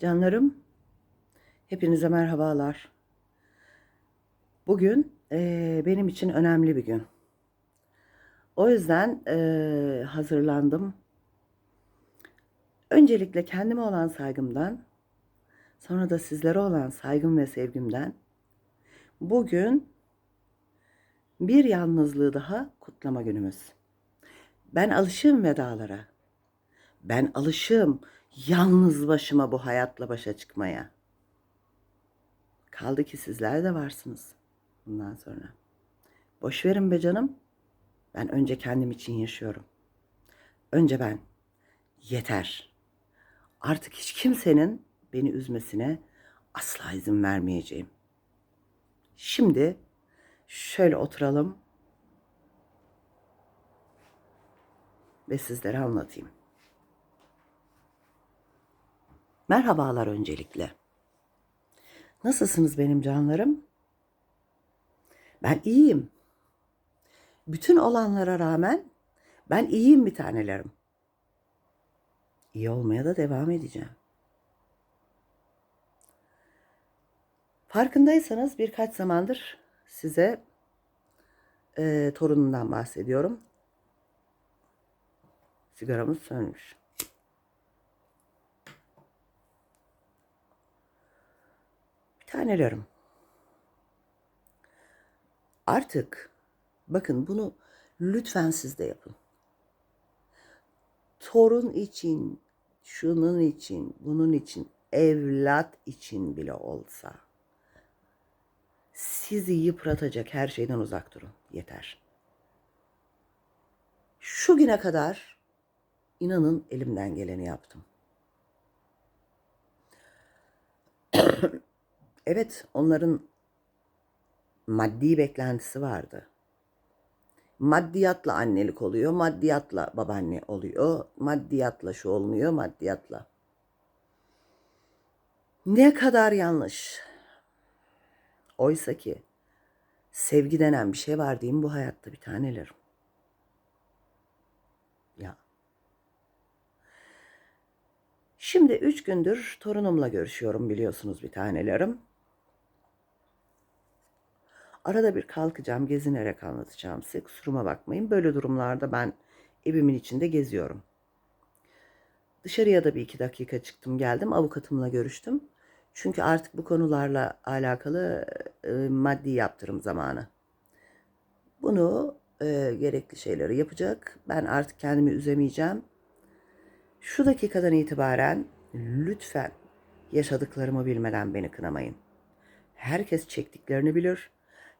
Canlarım, hepinize merhabalar. Bugün eee, benim için önemli bir gün. O yüzden eee, hazırlandım. Öncelikle kendime olan saygımdan, sonra da sizlere olan saygım ve sevgimden bugün bir yalnızlığı daha kutlama günümüz. Ben alışığım vedalara. Ben alışığım yalnız başıma bu hayatla başa çıkmaya. Kaldı ki sizler de varsınız bundan sonra. Boş verin be canım. Ben önce kendim için yaşıyorum. Önce ben. Yeter. Artık hiç kimsenin beni üzmesine asla izin vermeyeceğim. Şimdi şöyle oturalım ve sizlere anlatayım. Merhabalar öncelikle. Nasılsınız benim canlarım? Ben iyiyim. Bütün olanlara rağmen ben iyiyim bir tanelerim. İyi olmaya da devam edeceğim. Farkındaysanız birkaç zamandır size e, torunumdan bahsediyorum. Sigaramız sönmüş. Tanelerim. Artık bakın bunu lütfen siz de yapın. Torun için, şunun için, bunun için, evlat için bile olsa sizi yıpratacak her şeyden uzak durun. Yeter. Şu güne kadar inanın elimden geleni yaptım. Evet, onların maddi beklentisi vardı. Maddiyatla annelik oluyor, maddiyatla babaanne oluyor, maddiyatla şu olmuyor, maddiyatla. Ne kadar yanlış. Oysa ki sevgi denen bir şey var diyeyim bu hayatta bir tanelerim. Ya. Şimdi üç gündür torunumla görüşüyorum biliyorsunuz bir tanelerim. Arada bir kalkacağım, gezinerek anlatacağım size. Kusuruma bakmayın. Böyle durumlarda ben evimin içinde geziyorum. Dışarıya da bir iki dakika çıktım geldim. Avukatımla görüştüm. Çünkü artık bu konularla alakalı e, maddi yaptırım zamanı. Bunu e, gerekli şeyleri yapacak. Ben artık kendimi üzemeyeceğim. Şu dakikadan itibaren lütfen yaşadıklarımı bilmeden beni kınamayın. Herkes çektiklerini bilir.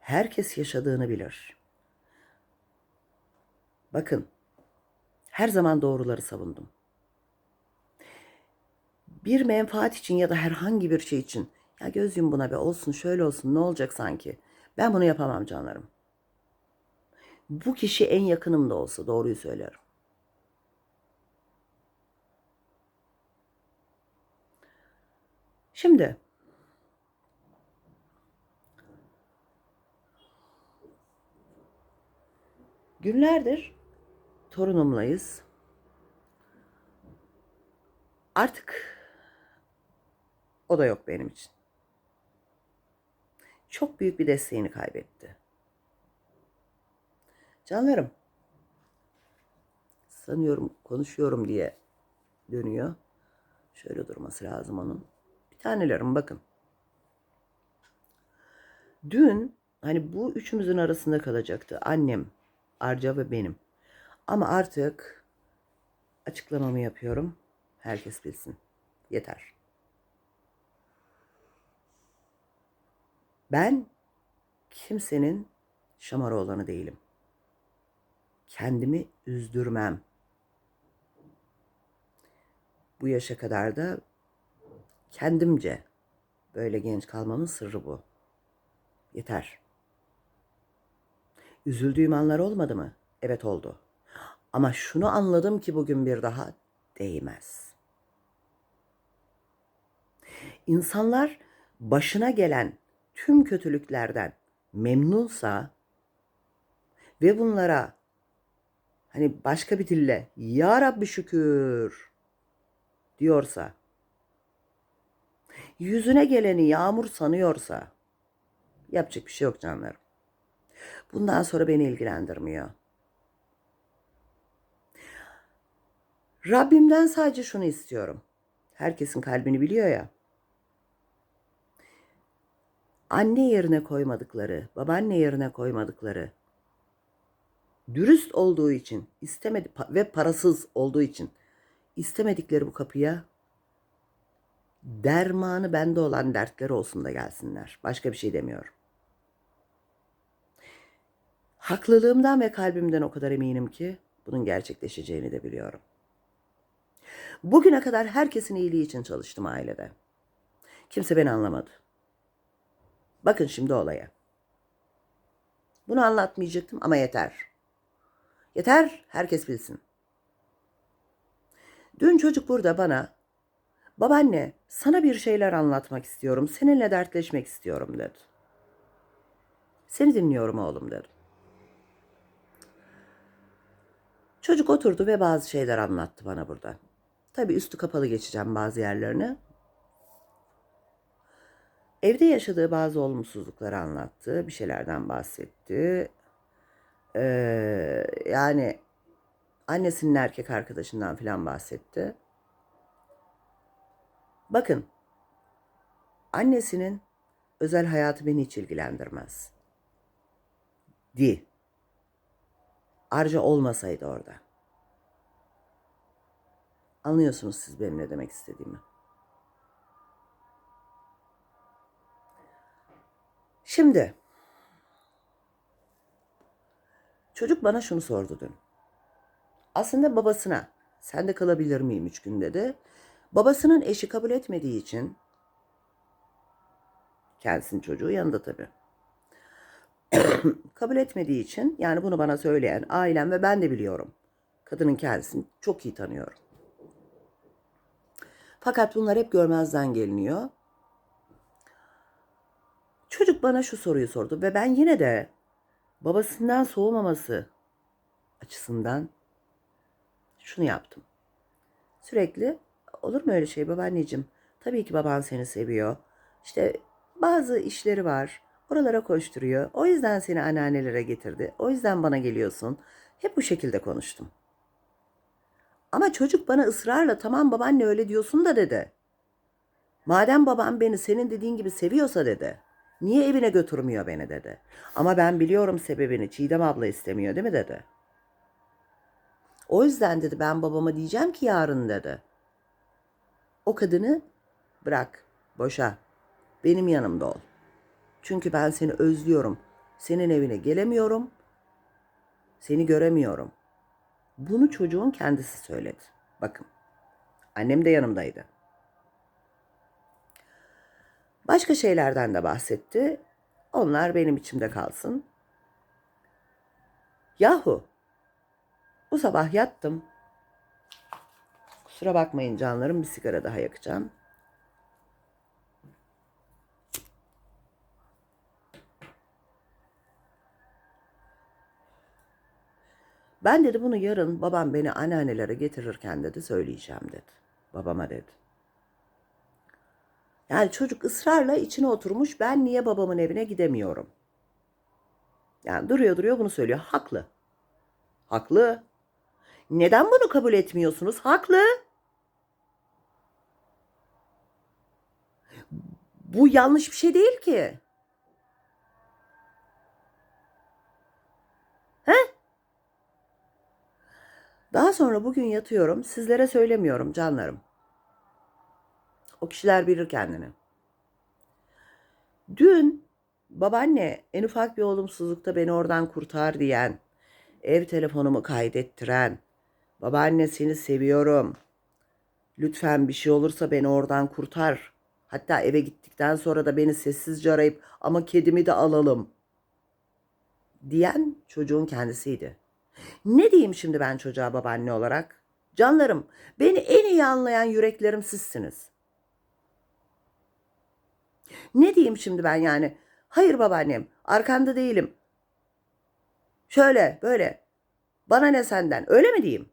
Herkes yaşadığını bilir. Bakın, her zaman doğruları savundum. Bir menfaat için ya da herhangi bir şey için ya göz yum buna be olsun şöyle olsun ne olacak sanki. Ben bunu yapamam canlarım. Bu kişi en yakınım da olsa doğruyu söylerim. Şimdi günlerdir torunumlayız. Artık o da yok benim için. Çok büyük bir desteğini kaybetti. Canlarım, sanıyorum konuşuyorum diye dönüyor. Şöyle durması lazım onun. Bir tanelerim bakın. Dün hani bu üçümüzün arasında kalacaktı. Annem, Arca ve benim. Ama artık açıklamamı yapıyorum. Herkes bilsin. Yeter. Ben kimsenin şamar olanı değilim. Kendimi üzdürmem. Bu yaşa kadar da kendimce böyle genç kalmamın sırrı bu. Yeter. Üzüldüğüm anlar olmadı mı? Evet oldu. Ama şunu anladım ki bugün bir daha değmez. İnsanlar başına gelen tüm kötülüklerden memnunsa ve bunlara hani başka bir dille ya Rabbi şükür diyorsa yüzüne geleni yağmur sanıyorsa yapacak bir şey yok canlarım. Bundan sonra beni ilgilendirmiyor. Rabbimden sadece şunu istiyorum. Herkesin kalbini biliyor ya. Anne yerine koymadıkları, babaanne yerine koymadıkları, dürüst olduğu için istemedi ve parasız olduğu için istemedikleri bu kapıya dermanı bende olan dertleri olsun da gelsinler. Başka bir şey demiyorum. Haklılığımdan ve kalbimden o kadar eminim ki bunun gerçekleşeceğini de biliyorum. Bugüne kadar herkesin iyiliği için çalıştım ailede. Kimse beni anlamadı. Bakın şimdi olaya. Bunu anlatmayacaktım ama yeter. Yeter, herkes bilsin. Dün çocuk burada bana babaanne sana bir şeyler anlatmak istiyorum, seninle dertleşmek istiyorum dedi. Seni dinliyorum oğlum dedim. Çocuk oturdu ve bazı şeyler anlattı bana burada. Tabii üstü kapalı geçeceğim bazı yerlerini. Evde yaşadığı bazı olumsuzlukları anlattı. Bir şeylerden bahsetti. Ee, yani annesinin erkek arkadaşından falan bahsetti. Bakın, annesinin özel hayatı beni hiç ilgilendirmez. Di. Arca olmasaydı orada. Anlıyorsunuz siz benim ne demek istediğimi. Şimdi çocuk bana şunu sordu dün. Aslında babasına sen de kalabilir miyim üç gün dedi. Babasının eşi kabul etmediği için kendisinin çocuğu yanında tabii. kabul etmediği için yani bunu bana söyleyen ailem ve ben de biliyorum. Kadının kendisini çok iyi tanıyorum. Fakat bunlar hep görmezden geliniyor. Çocuk bana şu soruyu sordu ve ben yine de babasından soğumaması açısından şunu yaptım. Sürekli olur mu öyle şey babaanneciğim? Tabii ki baban seni seviyor. İşte bazı işleri var. Oralara koşturuyor. O yüzden seni anneannelere getirdi. O yüzden bana geliyorsun. Hep bu şekilde konuştum. Ama çocuk bana ısrarla tamam babaanne öyle diyorsun da dedi. Madem babam beni senin dediğin gibi seviyorsa dedi. Niye evine götürmüyor beni dedi. Ama ben biliyorum sebebini. Çiğdem abla istemiyor değil mi dedi. O yüzden dedi ben babama diyeceğim ki yarın dedi. O kadını bırak, boşa. Benim yanımda ol. Çünkü ben seni özlüyorum. Senin evine gelemiyorum. Seni göremiyorum. Bunu çocuğun kendisi söyledi. Bakın. Annem de yanımdaydı. Başka şeylerden de bahsetti. Onlar benim içimde kalsın. Yahu bu sabah yattım. Kusura bakmayın canlarım bir sigara daha yakacağım. Ben dedi bunu yarın babam beni anneannelere getirirken dedi söyleyeceğim dedi. Babama dedi. Yani çocuk ısrarla içine oturmuş ben niye babamın evine gidemiyorum? Yani duruyor duruyor bunu söylüyor. Haklı. Haklı. Neden bunu kabul etmiyorsunuz? Haklı. Bu yanlış bir şey değil ki. Daha sonra bugün yatıyorum. Sizlere söylemiyorum canlarım. O kişiler bilir kendini. Dün babaanne en ufak bir olumsuzlukta beni oradan kurtar diyen, ev telefonumu kaydettiren, babaanne seni seviyorum. Lütfen bir şey olursa beni oradan kurtar. Hatta eve gittikten sonra da beni sessizce arayıp ama kedimi de alalım diyen çocuğun kendisiydi. Ne diyeyim şimdi ben çocuğa babaanne olarak? Canlarım, beni en iyi anlayan yüreklerim sizsiniz. Ne diyeyim şimdi ben yani? Hayır babaannem, arkanda değilim. Şöyle, böyle. Bana ne senden? Öyle mi diyeyim?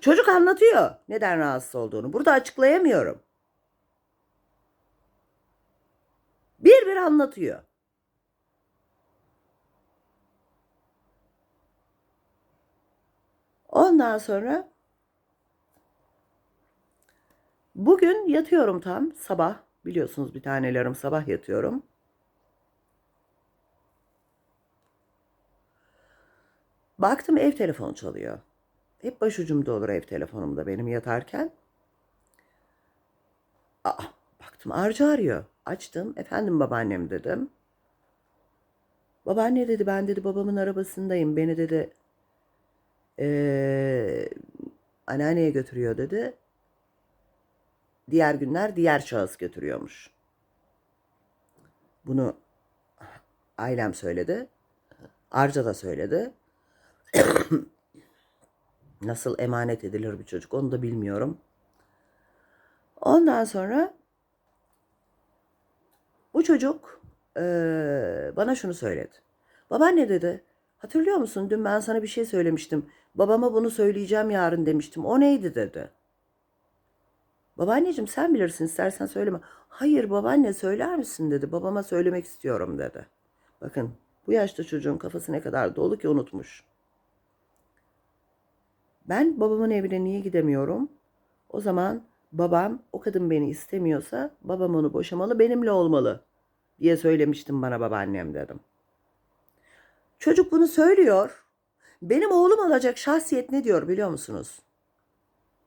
Çocuk anlatıyor neden rahatsız olduğunu. Burada açıklayamıyorum. Bir bir anlatıyor. Ondan sonra bugün yatıyorum tam sabah. Biliyorsunuz bir tanelerim sabah yatıyorum. Baktım ev telefonu çalıyor. Hep başucumda olur ev telefonum da benim yatarken. Aa, baktım Arca arıyor. Açtım. Efendim babaannem dedim. Babaanne dedi ben dedi babamın arabasındayım. Beni dedi eee anneanneye götürüyor dedi. Diğer günler diğer şahıs götürüyormuş. Bunu ailem söyledi. Arca da söyledi. Nasıl emanet edilir bir çocuk onu da bilmiyorum. Ondan sonra bu çocuk eee, bana şunu söyledi. Babaanne dedi. Hatırlıyor musun? Dün ben sana bir şey söylemiştim. Babama bunu söyleyeceğim yarın demiştim. O neydi dedi. Babaanneciğim sen bilirsin istersen söyleme. Hayır babaanne söyler misin dedi. Babama söylemek istiyorum dedi. Bakın bu yaşta çocuğun kafası ne kadar dolu ki unutmuş. Ben babamın evine niye gidemiyorum? O zaman babam o kadın beni istemiyorsa babam onu boşamalı benimle olmalı diye söylemiştim bana babaannem dedim. Çocuk bunu söylüyor. Benim oğlum olacak şahsiyet ne diyor biliyor musunuz?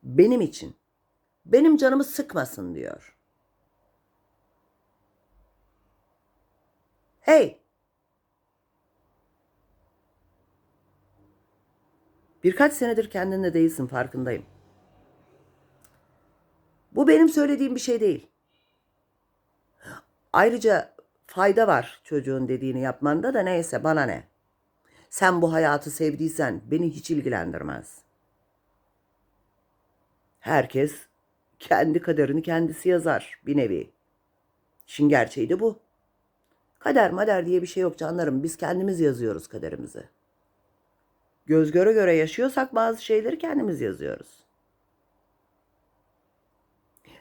Benim için. Benim canımı sıkmasın diyor. Hey! Birkaç senedir kendinde değilsin farkındayım. Bu benim söylediğim bir şey değil. Ayrıca fayda var çocuğun dediğini yapmanda da neyse bana ne. Sen bu hayatı sevdiysen beni hiç ilgilendirmez. Herkes kendi kaderini kendisi yazar bir nevi. İşin gerçeği de bu. Kader mader diye bir şey yok canlarım. Biz kendimiz yazıyoruz kaderimizi. Göz göre göre yaşıyorsak bazı şeyleri kendimiz yazıyoruz.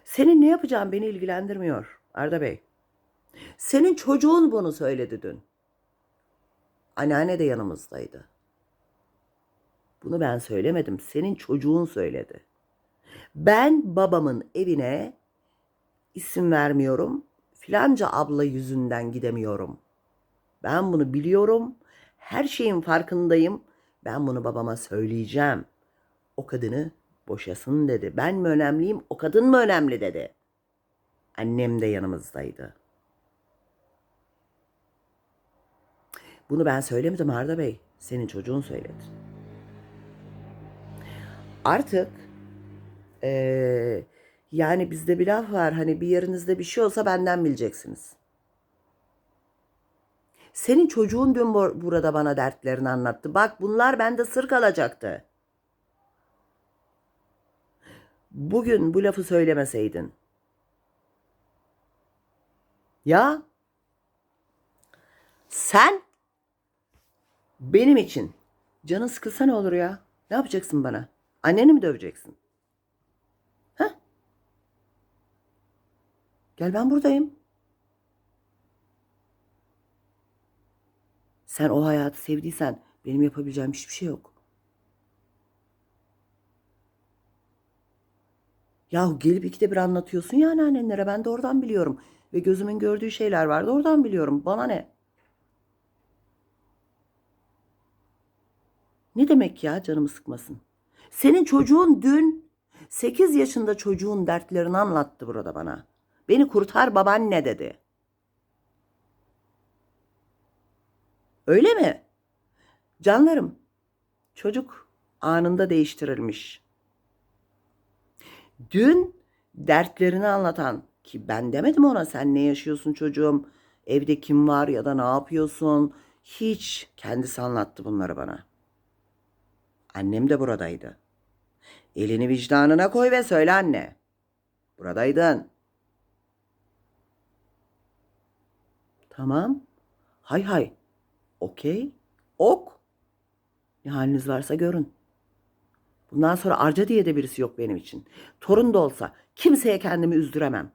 Senin ne yapacağın beni ilgilendirmiyor Arda Bey. Senin çocuğun bunu söyledi dün. Anneanne de yanımızdaydı. Bunu ben söylemedim. Senin çocuğun söyledi. Ben babamın evine isim vermiyorum. Filanca abla yüzünden gidemiyorum. Ben bunu biliyorum. Her şeyin farkındayım. Ben bunu babama söyleyeceğim. O kadını boşasın dedi. Ben mi önemliyim, o kadın mı önemli dedi. Annem de yanımızdaydı. Bunu ben söylemedim Arda Bey. Senin çocuğun söyledi. Artık eee, yani bizde bir laf var. Hani bir yerinizde bir şey olsa benden bileceksiniz. Senin çocuğun dün bu- burada bana dertlerini anlattı. Bak bunlar bende sır kalacaktı. Bugün bu lafı söylemeseydin. Ya sen benim için canın sıkılsa ne olur ya? Ne yapacaksın bana? Anneni mi döveceksin? Ha? Gel ben buradayım. Sen o hayatı sevdiysen benim yapabileceğim hiçbir şey yok. Yahu gelip ikide bir anlatıyorsun ya annenlere ben de oradan biliyorum. Ve gözümün gördüğü şeyler vardı oradan biliyorum. Bana ne? Ne demek ya canımı sıkmasın? Senin çocuğun dün 8 yaşında çocuğun dertlerini anlattı burada bana. Beni kurtar babaanne dedi. Öyle mi? Canlarım, çocuk anında değiştirilmiş. Dün dertlerini anlatan ki ben demedim ona sen ne yaşıyorsun çocuğum, evde kim var ya da ne yapıyorsun? Hiç kendisi anlattı bunları bana. Annem de buradaydı. Elini vicdanına koy ve söyle anne. Buradaydın. Tamam. Hay hay. Okey. Ok. Ne haliniz varsa görün. Bundan sonra Arca diye de birisi yok benim için. Torun da olsa kimseye kendimi üzdüremem.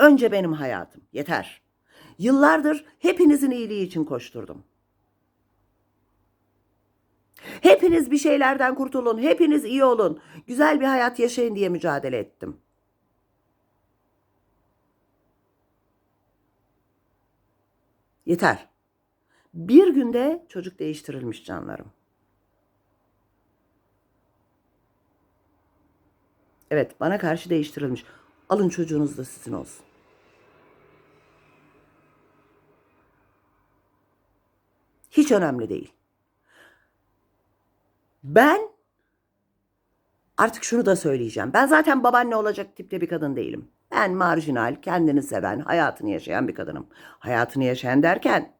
Önce benim hayatım. Yeter. Yıllardır hepinizin iyiliği için koşturdum. Hepiniz bir şeylerden kurtulun, hepiniz iyi olun, güzel bir hayat yaşayın diye mücadele ettim. Yeter. Bir günde çocuk değiştirilmiş canlarım. Evet, bana karşı değiştirilmiş. Alın çocuğunuz da sizin olsun. Hiç önemli değil. Ben artık şunu da söyleyeceğim. Ben zaten babaanne olacak tipte bir kadın değilim. Ben marjinal, kendini seven, hayatını yaşayan bir kadınım. Hayatını yaşayan derken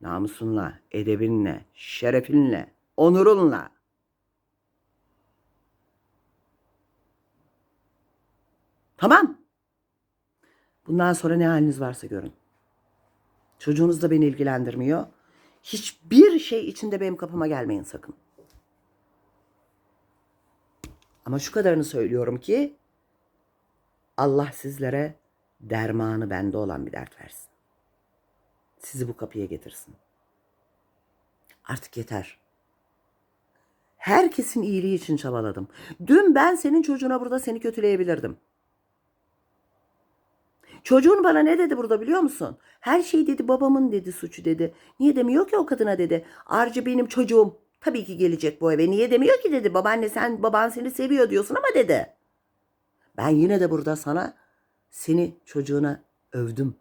namusunla, edebinle, şerefinle, onurunla. Tamam. Bundan sonra ne haliniz varsa görün. Çocuğunuz da beni ilgilendirmiyor. Hiçbir şey içinde benim kapıma gelmeyin sakın. Ama şu kadarını söylüyorum ki Allah sizlere dermanı bende olan bir dert versin. Sizi bu kapıya getirsin. Artık yeter. Herkesin iyiliği için çabaladım. Dün ben senin çocuğuna burada seni kötüleyebilirdim. Çocuğun bana ne dedi burada biliyor musun? Her şey dedi babamın dedi suçu dedi. Niye demiyor ki o kadına dedi. Arca benim çocuğum tabii ki gelecek bu eve. Niye demiyor ki dedi. Babaanne sen baban seni seviyor diyorsun ama dedi. Ben yine de burada sana seni çocuğuna övdüm.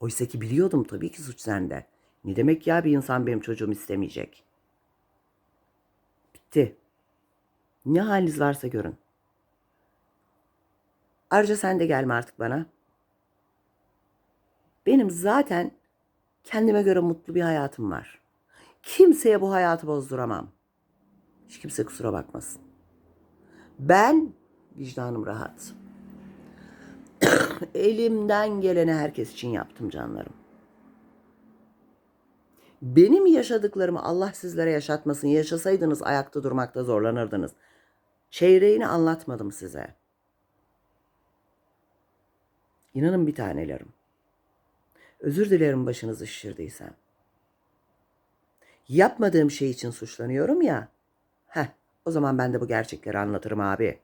Oysa ki biliyordum tabii ki suç sende. Ne demek ya bir insan benim çocuğumu istemeyecek. Bitti. Ne haliniz varsa görün. Ayrıca sen de gelme artık bana. Benim zaten kendime göre mutlu bir hayatım var. Kimseye bu hayatı bozduramam. Hiç kimse kusura bakmasın. Ben vicdanım rahat. Elimden geleni herkes için yaptım canlarım. Benim yaşadıklarımı Allah sizlere yaşatmasın. Yaşasaydınız ayakta durmakta zorlanırdınız. Çeyreğini anlatmadım size. İnanın bir tanelerim. Özür dilerim başınızı şişirdiysem. Yapmadığım şey için suçlanıyorum ya. Heh, o zaman ben de bu gerçekleri anlatırım abi.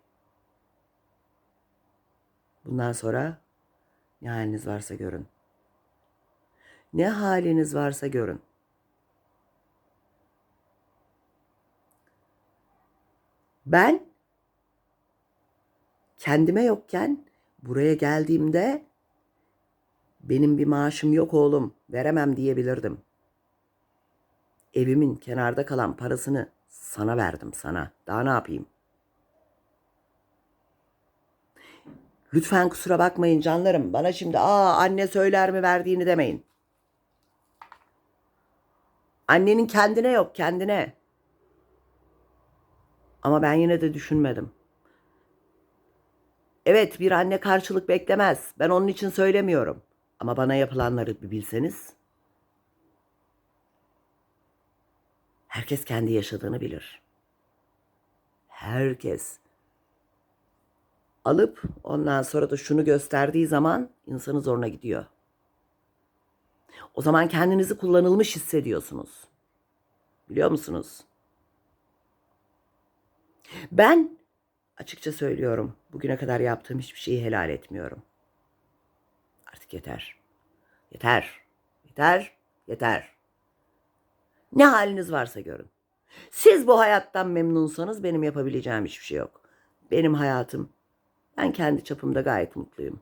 Bundan sonra ne haliniz varsa görün. Ne haliniz varsa görün. Ben kendime yokken buraya geldiğimde benim bir maaşım yok oğlum veremem diyebilirdim. Evimin kenarda kalan parasını sana verdim sana. Daha ne yapayım? Lütfen kusura bakmayın canlarım. Bana şimdi aa anne söyler mi verdiğini demeyin. Annenin kendine yok kendine. Ama ben yine de düşünmedim. Evet bir anne karşılık beklemez. Ben onun için söylemiyorum. Ama bana yapılanları bir bilseniz. Herkes kendi yaşadığını bilir. Herkes. Alıp ondan sonra da şunu gösterdiği zaman insanı zoruna gidiyor. O zaman kendinizi kullanılmış hissediyorsunuz. Biliyor musunuz? Ben açıkça söylüyorum. Bugüne kadar yaptığım hiçbir şeyi helal etmiyorum. Artık yeter. Yeter. Yeter. Yeter. Ne haliniz varsa görün. Siz bu hayattan memnunsanız benim yapabileceğim hiçbir şey yok. Benim hayatım. Ben kendi çapımda gayet mutluyum.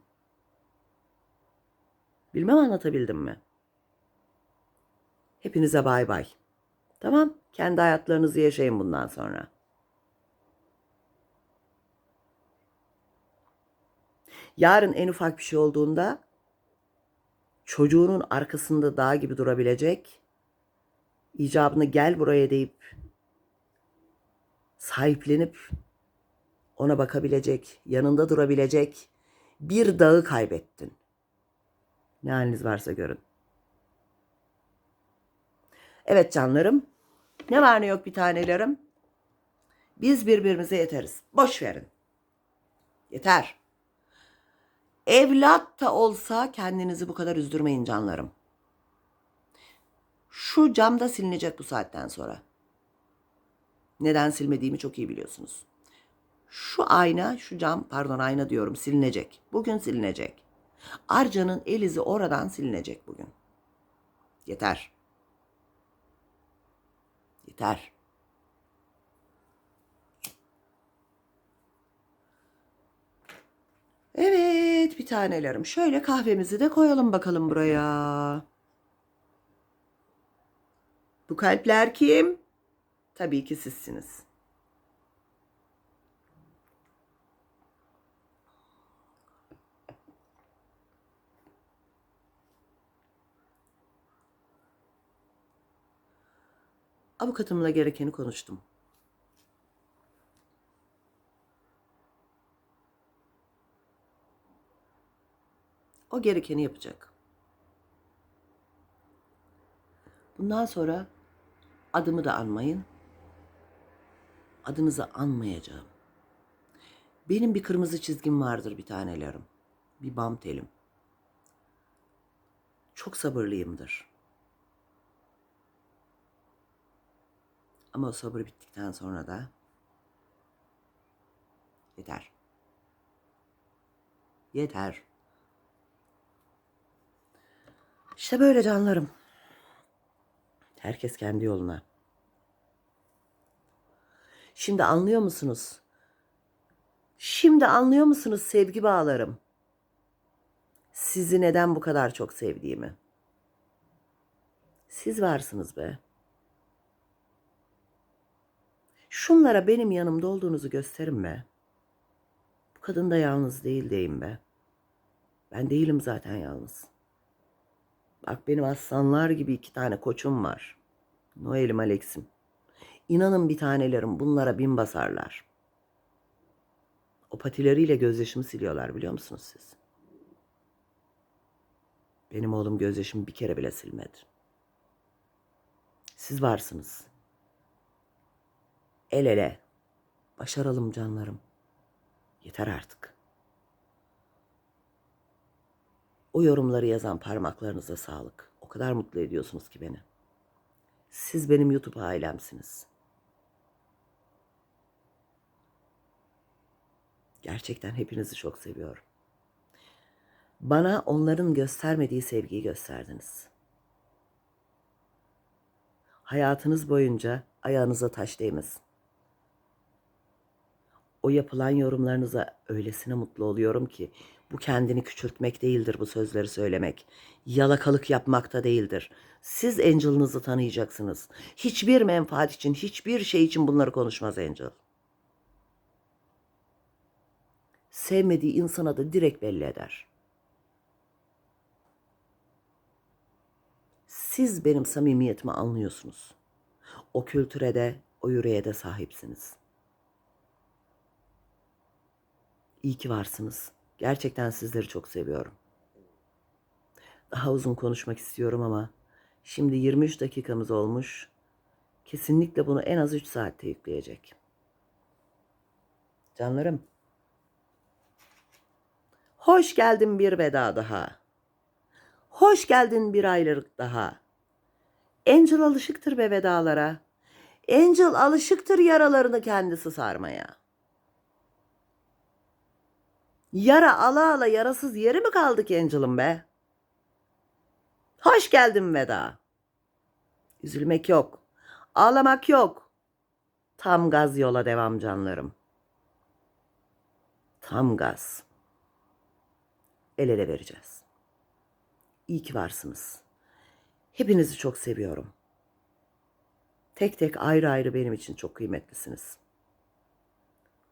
Bilmem anlatabildim mi? Hepinize bay bay. Tamam, kendi hayatlarınızı yaşayın bundan sonra. Yarın en ufak bir şey olduğunda çocuğunun arkasında dağ gibi durabilecek, icabını gel buraya deyip sahiplenip ona bakabilecek, yanında durabilecek bir dağı kaybettin. Ne haliniz varsa görün. Evet canlarım. Ne var ne yok bir tanelerim. Biz birbirimize yeteriz. Boş verin. Yeter. Evlat da olsa kendinizi bu kadar üzdürmeyin canlarım. Şu camda silinecek bu saatten sonra. Neden silmediğimi çok iyi biliyorsunuz. Şu ayna, şu cam, pardon ayna diyorum silinecek. Bugün silinecek. Arca'nın el izi oradan silinecek bugün. Yeter. Yeter. Evet bir tanelerim. Şöyle kahvemizi de koyalım bakalım buraya. Bu kalpler kim? Tabii ki sizsiniz. Avukatımla gerekeni konuştum. O gerekeni yapacak. Bundan sonra adımı da anmayın. Adınızı anmayacağım. Benim bir kırmızı çizgim vardır bir tanelerim. Bir bam telim. Çok sabırlıyımdır. Ama o sabır bittikten sonra da yeter. Yeter. İşte böyle canlarım. Herkes kendi yoluna. Şimdi anlıyor musunuz? Şimdi anlıyor musunuz sevgi bağlarım? Sizi neden bu kadar çok sevdiğimi? Siz varsınız be. Şunlara benim yanımda olduğunuzu gösterin be. Bu kadın da yalnız değil deyim be. Ben değilim zaten yalnız. Bak benim aslanlar gibi iki tane koçum var. Noel'im Alex'im. İnanın bir tanelerim bunlara bin basarlar. O patileriyle gözyaşımı siliyorlar biliyor musunuz siz? Benim oğlum gözyaşımı bir kere bile silmedi. Siz varsınız. El ele. Başaralım canlarım. Yeter artık. O yorumları yazan parmaklarınıza sağlık. O kadar mutlu ediyorsunuz ki beni. Siz benim YouTube ailemsiniz. Gerçekten hepinizi çok seviyorum. Bana onların göstermediği sevgiyi gösterdiniz. Hayatınız boyunca ayağınıza taş değmesin. O yapılan yorumlarınıza öylesine mutlu oluyorum ki bu kendini küçültmek değildir bu sözleri söylemek. Yalakalık yapmak da değildir. Siz Angel'ınızı tanıyacaksınız. Hiçbir menfaat için, hiçbir şey için bunları konuşmaz Angel. Sevmediği insana da direkt belli eder. Siz benim samimiyetimi anlıyorsunuz. O kültüre de, o yüreğe de sahipsiniz. İyi ki varsınız. Gerçekten sizleri çok seviyorum. Daha uzun konuşmak istiyorum ama şimdi 23 dakikamız olmuş. Kesinlikle bunu en az 3 saatte yükleyecek. Canlarım. Hoş geldin bir veda daha. Hoş geldin bir aylık daha. Angel alışıktır be vedalara. Angel alışıktır yaralarını kendisi sarmaya. Yara ala ala yarasız yeri mi kaldık Angel'ım be? Hoş geldin veda. Üzülmek yok. Ağlamak yok. Tam gaz yola devam canlarım. Tam gaz. El ele vereceğiz. İyi ki varsınız. Hepinizi çok seviyorum. Tek tek ayrı ayrı benim için çok kıymetlisiniz.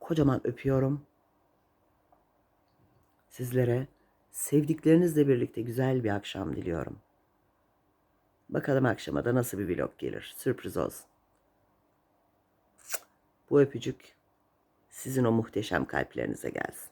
Kocaman öpüyorum. Sizlere sevdiklerinizle birlikte güzel bir akşam diliyorum. Bakalım akşama da nasıl bir vlog gelir. Sürpriz olsun. Bu öpücük sizin o muhteşem kalplerinize gelsin.